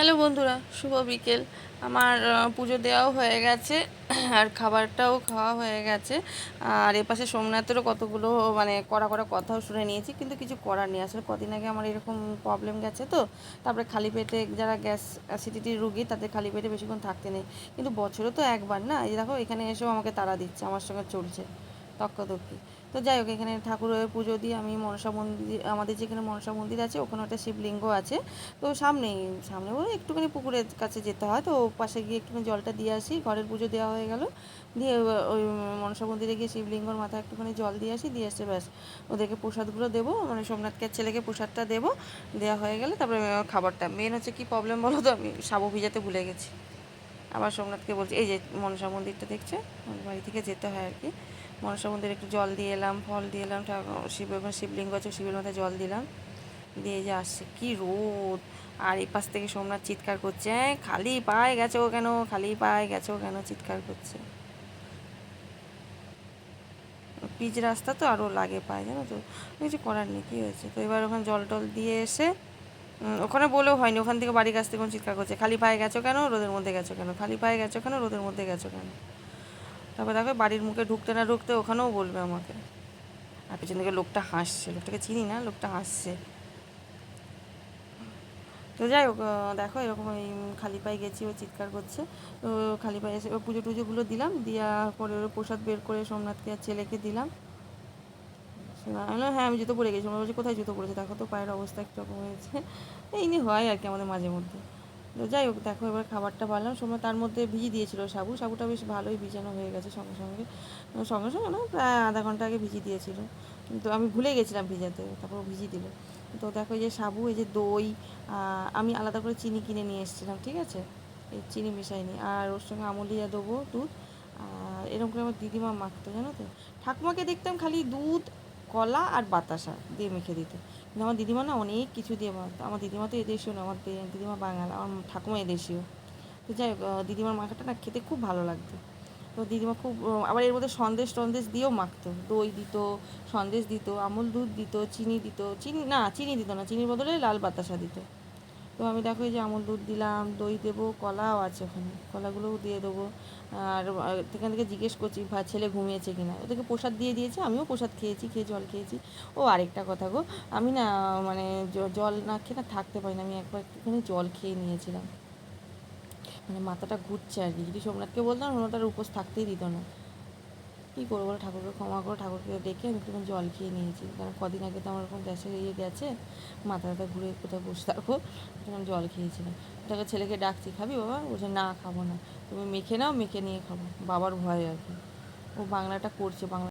Hello বন্ধুরা, শুভ বিকেল। আমার পুজো দেওয়াও হয়ে গেছে, আর খাবারটাও খাওয়া হয়ে গেছে। আর এপাশে সোমনাথেরও কতগুলো মানে কড়া কড়া কথাও শুনে নিয়েছি, কিন্তু কিছু করার নেই। আসলে কদিন আগে আমার এরকম প্রবলেম গেছে তো, তারপরে খালি পেটে যারা গ্যাস অ্যাসিডিটির রুগী, তাদের খালি পেটে বেশিক্ষণ থাকতে নেই। কিন্তু বছরে তো একবার না, এই দেখো, এখানে এসেও আমাকে তাড়া দিচ্ছে, আমার সঙ্গে চলছে, তক্কতক্কি। তো যাই হোক, এখানে ঠাকুরের পুজো দিয়ে আমি মনসা মন্দির, আমাদের যেখানে মনসা মন্দির আছে, ওখানে একটা শিবলিঙ্গ আছে। তো সামনেই, সামনে বলে একটুখানি পুকুরের কাছে যেতে হয়। তো পাশে গিয়ে একটুখানি জলটা দিয়ে আসি, ঘরের পুজো দেওয়া হয়ে গেল। দিয়ে ওই মনসা মন্দিরে গিয়ে শিবলিঙ্গর মাথায় একটুখানি জল দিয়ে আসি, দিয়ে এসে ব্যাস ওদেরকে প্রসাদগুলো দেবো মানে সোমনাথকে ছেলেকে প্রসাদটা দেবো। দেওয়া হয়ে গেলে তারপরে খাবারটা মেন হচ্ছে কি প্রবলেম বলো তো? আমি সাবু ভিজাতে ভুলে গেছি। আবার সোমনাথকে বলছি, এই যে মনসা মন্দিরটা দেখছে? বাড়ি থেকে যেতে হয় আর কি। মনসা মন্দিরে একটু জল দিয়ে এলাম ফল দিয়ে এলাম শিব শিবলিঙ্গ আছে শিবের মাথায় জল দিলাম। দিয়ে যে আসছে কি রোদ! আর এই পাশ থেকে সোমনাথ চিৎকার করছে "এই, খালি পায়ে গেছো কেন? খালি পায়ে গেছো কেন? চিৎকার করছে। পিচ রাস্তা তো আরও লাগে পায় জানো তো? কিছু করার নেই কী হয়েছে? তো এবার ওখানে জল টল দিয়ে এসে ওখানে বলেও হয়নি ওখান থেকে বাড়ির কাছ থেকে চিৎকার করছে খালি পায়ে গেছো কেন? রোদের মধ্যে গেছো কেন? খালি পায়ে গেছো কেন? রোদের মধ্যে গেছো কেন? তারপর দেখো বাড়ির মুখে ঢুকতে না ঢুকতে ওখানেও বলবে আমাকে। আর পেছন থেকে লোকটা হাসছে, লোকটাকে চিনি না, লোকটা হাসছে। তো যাই হোক দেখো এরকম ওই খালি পায়ে গেছি, ও চিৎকার করছে। তো খালি পায়ে এসে পুজো টুজোগুলো দিলাম দেওয়ার পরে ওর প্রসাদ বের করে সোমনাথকে আর ছেলেকে দিলাম। হ্যাঁ আমি জুতো পরে গেছি। ওরা বলছে কোথায় জুতো পরেছে? দেখো তো পায়ের অবস্থা একটু রকম হয়েছে। এই নিয়ে হয় আর কি আমাদের মাঝে মধ্যে। তো যাই হোক, দেখো এবার খাবারটা বাড়লাম সময় তার মধ্যে ভিজিয়ে দিয়েছিল সাবু। সাবুটা বেশ ভালোই ভিজানো হয়ে গেছে সঙ্গে সঙ্গে। সঙ্গে সঙ্গে না, প্রায় আধা ঘণ্টা আগে ভিজিয়ে দিয়েছিল। কিন্তু আমি ভুলে গেছিলাম ভিজাতে, তারপর ভিজিয়ে দিল। তো দেখো এই যে সাবু, এই যে দই আমি আলাদা করে চিনি কিনে নিয়ে এসেছিলাম, ঠিক আছে? এই চিনি মিশাইনি। আর ওর সঙ্গে আমুলিয়া দেবো দুধ। এরকম করে আমার দিদিমা মাখতো, জানো তো? ঠাকুমাকে দেখতাম খালি দুধ কলা আর বাতাসা দিয়ে মেখে দিত। কিন্তু আমার দিদিমা না অনেক কিছু দিয়ে বানাতো। আমার দিদিমা তো এদেশীয় না, আমার দিদিমা বাঙাল, আমার ঠাকুমা এদেশীয়। তো যাই দিদিমার মাখাটা না খেতে খুব ভালো লাগতো। তো দিদিমা খুব আবার এর মধ্যে সন্দেশ টন্দেশ দিয়েও মাখতো। দই দিত, সন্দেশ দিত, আমুল দুধ দিত, চিনি দিত, চিনি না, চিনি দিত না, চিনির বদলে লাল বাতাসা দিত। তো আমি দেখো এই যে আমুল দুধ দিলাম, দই দেবো, কলাও আছে ওখানে। কলাগুলোও দিয়ে দেবো। আর সেখান থেকে জিজ্ঞেস করছি, ভা ছেলে ঘুমিয়েছে কিনা? ওদেরকে প্রসাদ দিয়ে দিয়েছে, আমিও প্রসাদ খেয়েছি, খেয়ে জল খেয়েছি। ও আরেকটা কথা গো, আমি না মানে জল না খেয়ে না থাকতে পারি না। আমি একবার একটুখানি জল খেয়ে নিয়েছিলাম। মানে মাথাটা ঘুরছে আর কি। যদি সোমনাথকে বলতাম, সোমনাথ আর উপোস থাকতেই দিত না। কী করব বলে? ঠাকুরকে ক্ষমা করে, ঠাকুরকে ডেকে আমি একটুখানি জল খেয়ে নিয়েছি। কারণ কদিন আগে তো আমার ওরকম গ্যাসের ইয়ে গেছে, মাথা ব্যথা ঘুরে কোথাও বসে থাকো। তখন জল খেয়েছিলাম। তাকে ছেলেকে ডাকছি, খাবি বাবা? বলছে, না, খাব না। তুমি মেখে নাও, মেখে নিয়ে খাব। বাবার ভয় আর কি। ও বাংলাটা করছে, বাংলা